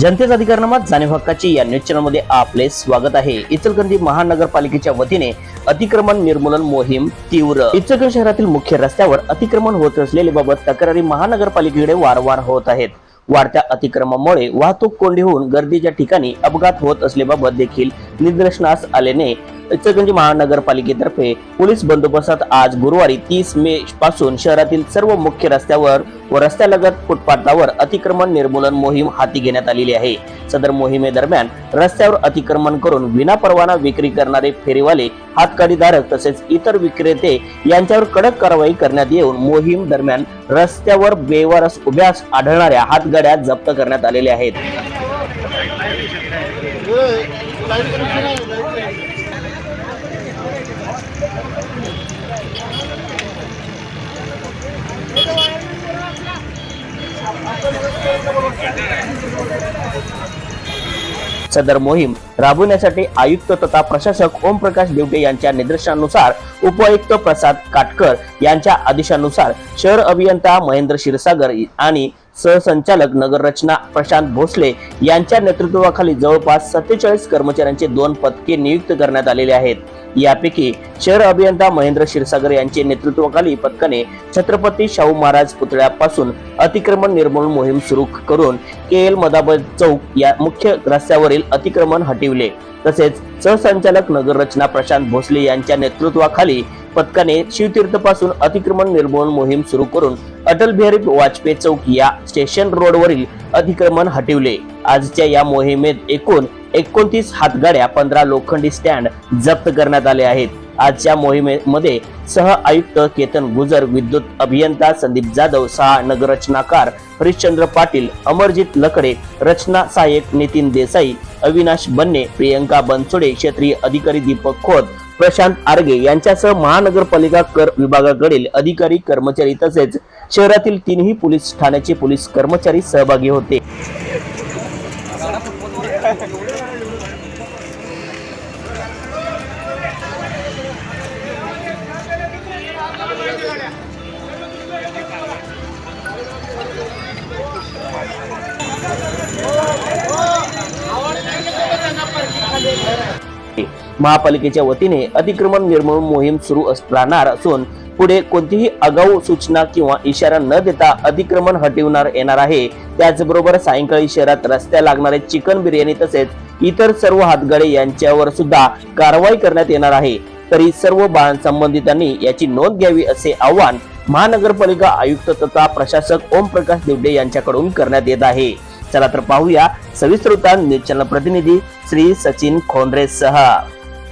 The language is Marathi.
जनतेचा अधिकारनामात जाणीव हक्काची या न्यूज चॅनलमध्ये आपले स्वागत आहे. इचलकरंजी महानगरपालिकेच्या वतीने अतिक्रमण निर्मूलन मोहीम तीव्र. इचलकरंजी शहरातील मुख्य रस्त्यावर अतिक्रमण होत असलेल्या तक्रारी महानगरपालिकेकडे वारंवार होत आहेत. वाढत्या अतिक्रमणामुळे वाहतूक कोंडी होऊन गर्दीच्या ठिकाणी अपघात होत असल्याबाबत देखील निदर्शनास आल्याने इचलकरंजी महानगरपालिकेतर्फे पोलीस बंदोबस्तात आज गुरुवारी तीस मे पासून शहरातील सर्व मुख्य रस्त्यावर व रस्त्यालगत फुटपाथावर अतिक्रमण निर्मूलन मोहीम हाती घेण्यात आलेली आहे. सदर मोहिमेदरम्यान रस्त्यावर अतिक्रमण करून विनापरवाना विक्री करणारे फेरीवाले हातकाडीधारक तसेच इतर विक्रेते यांच्यावर कडक कारवाई करण्यात येऊन मोहीम दरम्यान रस्त्यावर बेवारस उभ्यास आढळणाऱ्या हातगाड्या जप्त करण्यात आलेल्या आहेत. सदर मोहीम राबवण्यासाठी आयुक्त तथा प्रशासक ओमप्रकाश देवटे यांच्या निर्देशानुसार उपआयुक्त प्रसाद काटकर यांच्या आदेशानुसार शहर अभियंता महेंद्र क्षीरसागर आणि सहसंचालक नगररचना प्रशांत भोसले यांच्या नेतृत्वाखाली जवळपास सत्तेचाळीस कर्मचाऱ्यांचे दोन पदके नियुक्त करण्यात आलेले आहेत. यापैकी शहर अभियंता महेंद्र क्षीरसागर यांचे नेतृत्वाखाली पथकाने छत्रपती शाहू महाराज पुतळ्यापासून अतिक्रमण निर्मूलन मोहीम सुरू करून के एल मदाबद चौक या मुख्य रस्त्यावरील अतिक्रमण हटविले. तसेच सहसंचालक नगररचना प्रशांत भोसले यांच्या नेतृत्वाखाली पथकाने शिवतीर्थपासून अतिक्रमण निर्मूलन मोहीम सुरू करून अटल बिहारी वाजपेयी चौक या स्टेशन रोडवरील अतिक्रमण हटविले. आजच्या या मोहिमेत एकूण एकोणतीस हातगाड्या पंधरा लोखंडी स्टँड जप्त करण्यात आले आहेत. आजच्या मोहिमेमध्ये सह आयुक्त केतन गुजर विद्युत अभियंता संदीप जाधव सहा नगररचनाकार हरिश्चंद्र पाटील अमरजित लकडे रचना सहाय्यक नितीन देसाई अविनाश बन्ने प्रियंका बनसोडे क्षेत्रीय अधिकारी दीपक खोत प्रशांत आर्गे यांच्यासह महानगरपालिका कर विभागाकडील अधिकारी कर्मचारी तसेच शहरातील तीनही पोलीस ठाण्याचे पोलीस कर्मचारी सहभागी होते. महापालिकेच्या वतीने अतिक्रमण निर्मूलन मोहीम सुरू अस- राहणार असून पुढे कोणतीही आगाऊ सूचना किंवा इशारा न देता अतिक्रमण हटविणार येणार आहे. त्याचबरोबर सायंकाळी शहरात रस्त्या लागणारे चिकन बिर्याणी तसेच इतर सर्व हातगाडे यांच्यावर सुद्धा कारवाई करण्यात येणार आहे. तरी सर्व बाळ संबंधितांनी याची नोंद घ्यावी असे आवाहन महानगरपालिका आयुक्त तथा प्रशासक ओम प्रकाश देवडे यांच्याकडून करण्यात येत आहे. चला तर पाहूया सविस्तर न्यूज चॅनल प्रतिनिधी श्री सचिन खोंड्रे सह